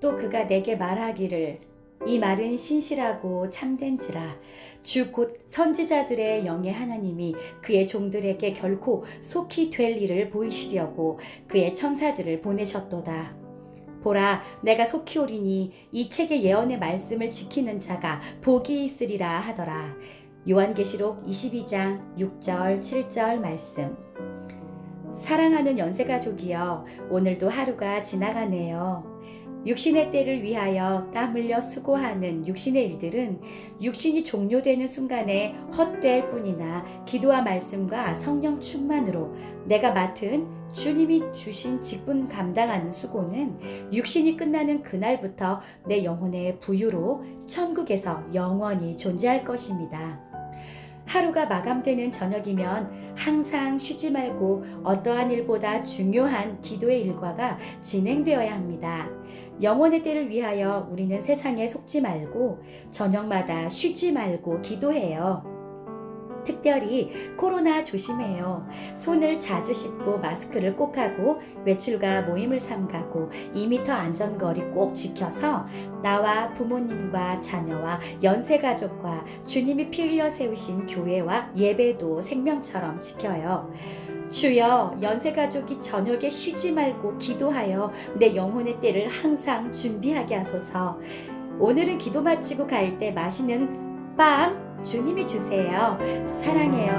또 그가 내게 말하기를 이 말은 신실하고 참된지라 주 곧 선지자들의 영의 하나님이 그의 종들에게 결코 속히 될 일을 보이시려고 그의 천사들을 보내셨도다. 보라, 내가 속히 오리니 이 책의 예언의 말씀을 지키는 자가 복이 있으리라 하더라. 요한계시록 22장 6절 7절 말씀. 사랑하는 연세가족이여, 오늘도 하루가 지나가네요. 육신의 때를 위하여 땀 흘려 수고하는 육신의 일들은 육신이 종료되는 순간에 헛될 뿐이나 기도와 말씀과 성령 충만으로 내가 맡은 주님이 주신 직분 감당하는 수고는 육신이 끝나는 그날부터 내 영혼의 부유로 천국에서 영원히 존재할 것입니다. 하루가 마감되는 저녁이면 항상 쉬지 말고 어떠한 일보다 중요한 기도의 일과가 진행되어야 합니다. 영혼의 때를 위하여 우리는 세상에 속지 말고 저녁마다 쉬지 말고 기도해요. 특별히 코로나 조심해요. 손을 자주 씻고 마스크를 꼭 하고 외출과 모임을 삼가고 2m 안전거리 꼭 지켜서 나와 부모님과 자녀와 연세 가족과 주님이 피 흘려 세우신 교회와 예배도 생명처럼 지켜요. 주여 연세 가족이 저녁에 쉬지 말고 기도하여 내 영혼의 때를 항상 준비하게 하소서. 오늘은 기도 마치고 갈때 마시는 빵 주님이 주세요. 사랑해요.